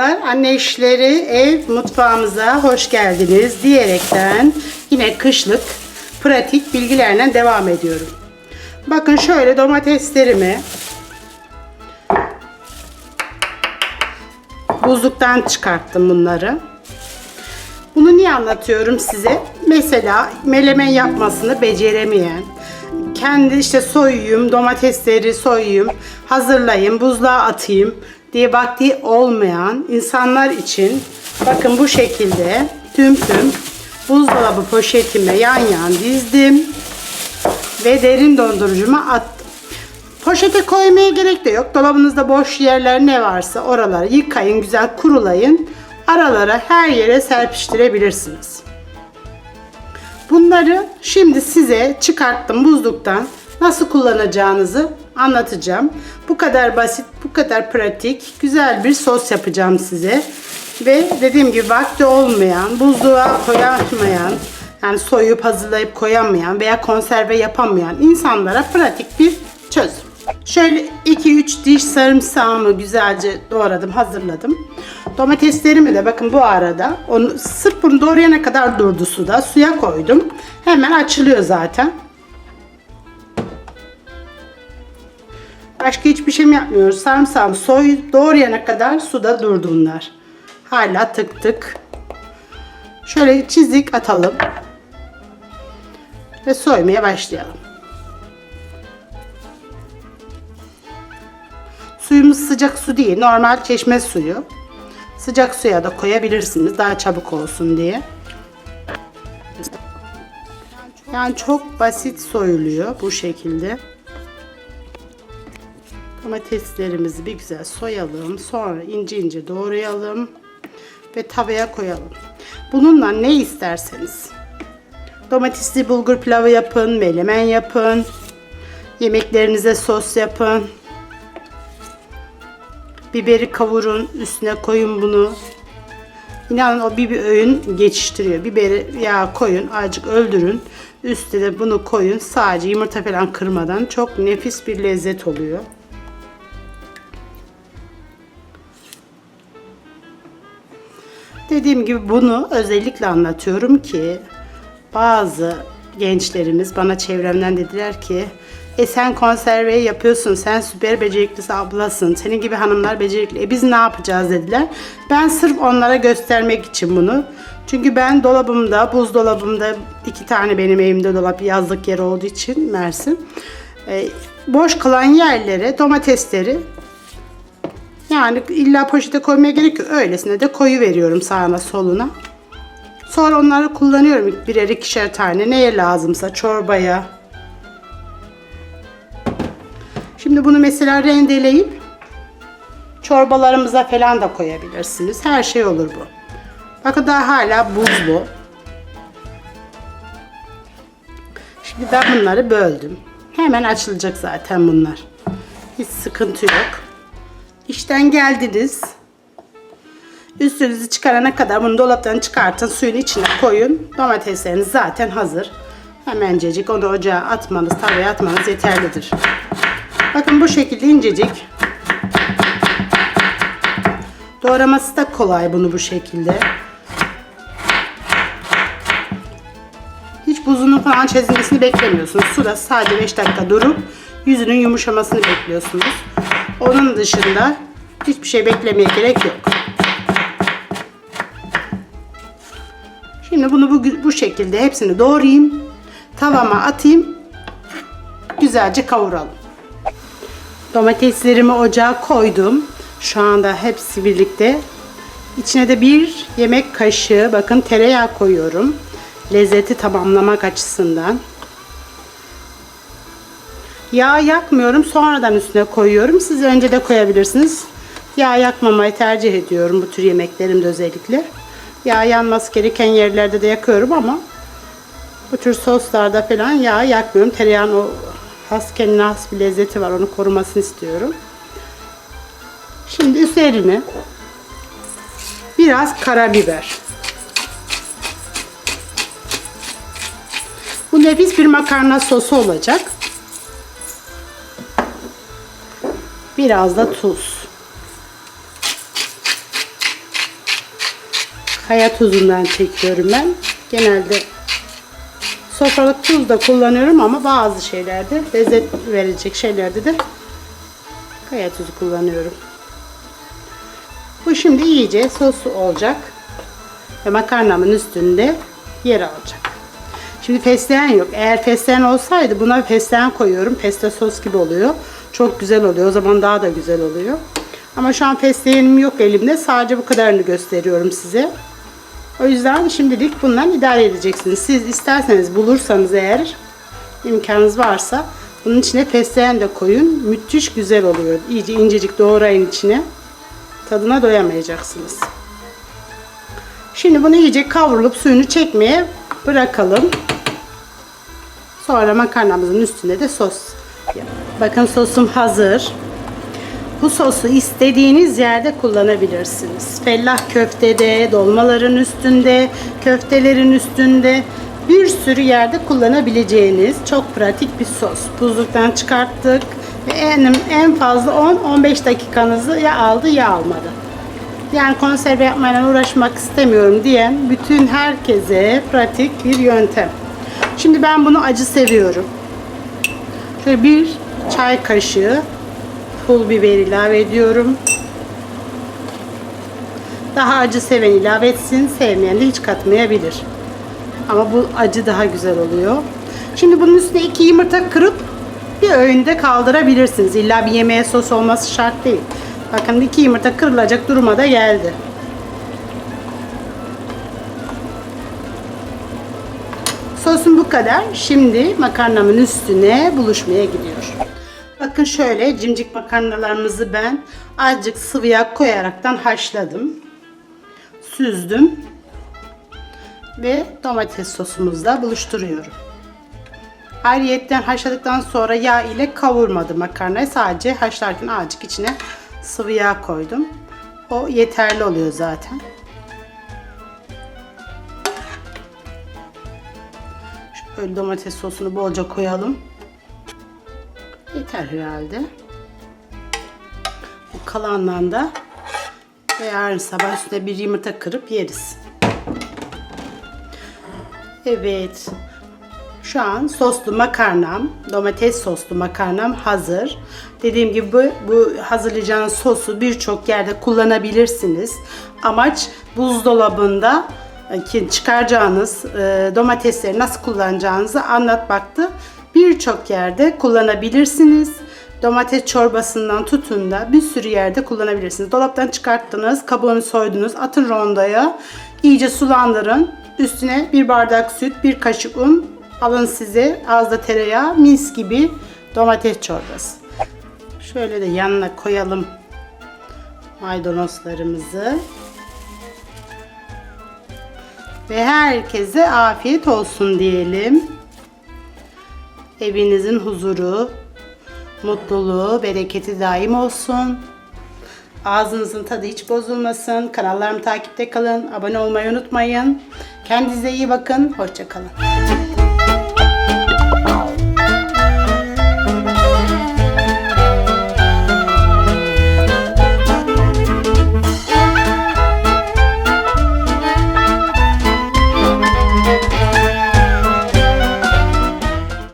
Merhabalar anne işleri ev mutfağımıza hoş geldiniz diyerekten yine kışlık pratik bilgilerle devam ediyorum. Bakın şöyle domateslerimi buzluktan çıkarttım bunları. Bunu niye anlatıyorum size? Mesela melemen yapmasını beceremeyen, kendi işte soyuyum, domatesleri soyuyum, hazırlayayım, buzluğa atayım diye vakti olmayan insanlar için bakın bu şekilde tüm tüm buzdolabı poşetime yan yan dizdim ve derin dondurucuma attım. Poşete koymaya gerek de yok. Dolabınızda boş yerler ne varsa oraları yıkayın, güzel kurulayın. Aralara her yere serpiştirebilirsiniz. Bunları şimdi size çıkarttım buzluktan. Nasıl kullanacağınızı anlatacağım. Bu kadar basit, bu kadar pratik, güzel bir sos yapacağım size. Ve dediğim gibi vakti olmayan, buzluğa koyamayan, yani soyup hazırlayıp koyamayan veya konserve yapamayan insanlara pratik bir çözüm. Şöyle 2-3 diş sarımsağımı güzelce doğradım, hazırladım. Domateslerimi de bakın bu arada onu sırf bunu doğrayana kadar durdu suda. Suya koydum. Hemen açılıyor zaten. Başka hiçbir şey mi yapmıyoruz? Sarımsağımı soy doğrayana kadar suda durdu bunlar. Hala tık tık. Şöyle çizik atalım. Ve soymaya başlayalım. Suyumuz sıcak su değil. Normal çeşme suyu. Sıcak suya da koyabilirsiniz. Daha çabuk olsun diye. Yani çok basit soyuluyor bu şekilde. Domateslerimizi bir güzel soyalım. Sonra ince ince doğrayalım. Ve tavaya koyalım. Bununla ne isterseniz. Domatesli bulgur pilavı yapın, melemen yapın. Yemeklerinize sos yapın. Biberi kavurun, üstüne koyun bunu. İnanın o bir, bir öğün geçiştiriyor. Biberi yağ koyun, azıcık öldürün. Üstüne de bunu koyun. Sadece yumurta falan kırmadan çok nefis bir lezzet oluyor. Dediğim gibi bunu özellikle anlatıyorum ki bazı gençlerimiz bana çevremden dediler ki e sen konserve yapıyorsun, sen süper beceriklisi ablasın, senin gibi hanımlar becerikli. E biz ne yapacağız dediler. Ben sırf onlara göstermek için bunu. Çünkü ben dolabımda, buzdolabımda iki tane benim evimde dolap yazlık yer olduğu için Mersin. E, boş kalan yerlere domatesleri yani illa poşete koymaya gerek yok. Öylesine de koyu veriyorum sağına soluna. Sonra onları kullanıyorum birer ikişer tane neye lazımsa çorbaya. Şimdi bunu mesela rendeleyip çorbalarımıza falan da koyabilirsiniz. Her şey olur bu. Bakın daha hala buzlu. Şimdi ben bunları böldüm. Hemen açılacak zaten bunlar. Hiç sıkıntı yok. İşten geldiniz. Üstünüzü çıkarana kadar bunu dolaptan çıkartın. Suyun içine koyun. Domatesleriniz zaten hazır. Hemencecik onu ocağa atmanız, tavaya atmanız yeterlidir. Bakın bu şekilde incecik. Doğraması da kolay bunu bu şekilde. Hiç buzunun falan çözülmesini beklemiyorsunuz. Suda sadece 5 dakika durup yüzünün yumuşamasını bekliyorsunuz. Onun dışında hiçbir şey beklemeye gerek yok. Şimdi bunu bu, bu şekilde hepsini doğrayayım. Tavama atayım. Güzelce kavuralım. Domateslerimi ocağa koydum. Şu anda hepsi birlikte. İçine de bir yemek kaşığı bakın tereyağı koyuyorum. Lezzeti tamamlamak açısından. Yağ yakmıyorum. Sonradan üstüne koyuyorum. Siz önce de koyabilirsiniz. Yağ yakmamayı tercih ediyorum bu tür yemeklerimde özellikle. Yağ yanması gereken yerlerde de yakıyorum ama bu tür soslarda falan yağ yakmıyorum. Tereyağın o has kendine has bir lezzeti var. Onu korumasını istiyorum. Şimdi üzerine biraz karabiber. Bu nefis bir makarna sosu olacak. Biraz da tuz. Kaya tuzundan çekiyorum ben. Genelde sofralık tuz da kullanıyorum ama bazı şeylerde lezzet verecek şeylerde de kaya tuzu kullanıyorum. Bu şimdi iyice soslu olacak ve makarnamın üstünde yer alacak. Şimdi fesleğen yok. Eğer fesleğen olsaydı buna fesleğen koyuyorum. Pesto sos gibi oluyor. Çok güzel oluyor. O zaman daha da güzel oluyor. Ama şu an fesleğenim yok elimde. Sadece bu kadarını gösteriyorum size. O yüzden şimdilik bundan idare edeceksiniz. Siz isterseniz bulursanız eğer imkanınız varsa bunun içine fesleğen de koyun. Müthiş güzel oluyor. İyice incecik doğrayın içine. Tadına doyamayacaksınız. Şimdi bunu iyice kavrulup suyunu çekmeye bırakalım. Sonra makarnamızın üstüne de sos. Bakın sosum hazır. Bu sosu istediğiniz yerde kullanabilirsiniz. Fellah köftede, dolmaların üstünde, köftelerin üstünde bir sürü yerde kullanabileceğiniz çok pratik bir sos. Buzluktan çıkarttık ve en, en fazla 10-15 dakikanızı ya aldı ya almadı. Yani konserve yapmayla uğraşmak istemiyorum diyen bütün herkese pratik bir yöntem. Şimdi ben bunu acı seviyorum. Şöyle bir çay kaşığı pul biber ilave ediyorum. Daha acı seven ilave etsin, sevmeyen de hiç katmayabilir. Ama bu acı daha güzel oluyor. Şimdi bunun üstüne iki yumurta kırıp bir öğünde kaldırabilirsiniz. İlla bir yemeğe sos olması şart değil. Bakın iki yumurta kırılacak duruma da geldi. Sosum bu kadar. Şimdi makarnamın üstüne buluşmaya gidiyor. Bakın şöyle cimcik makarnalarımızı ben azıcık sıvı yağ koyaraktan haşladım. Süzdüm. Ve domates sosumuzla buluşturuyorum. Ayrıyetten haşladıktan sonra yağ ile kavurmadım makarnayı. Sadece haşlarken azıcık içine sıvı yağ koydum. O yeterli oluyor zaten. Şöyle domates sosunu bolca koyalım. Yeter herhalde. Bu kalandan da yarın sabah üstüne bir yumurta kırıp yeriz. Evet. Şu an soslu makarnam, domates soslu makarnam hazır. Dediğim gibi bu, bu hazırlayacağınız sosu birçok yerde kullanabilirsiniz. Amaç buzdolabında çıkaracağınız e, domatesleri nasıl kullanacağınızı anlatmaktı. Birçok yerde kullanabilirsiniz. Domates çorbasından tutun da bir sürü yerde kullanabilirsiniz. Dolaptan çıkarttınız, kabuğunu soydunuz, atın rondoya, iyice sulandırın. Üstüne bir bardak süt, bir kaşık un, alın size az da tereyağı, mis gibi domates çorbası. Şöyle de yanına koyalım maydanozlarımızı. Ve herkese afiyet olsun diyelim. Evinizin huzuru, mutluluğu, bereketi daim olsun. Ağzınızın tadı hiç bozulmasın. Kanallarımı takipte kalın. Abone olmayı unutmayın. Kendinize iyi bakın. Hoşçakalın.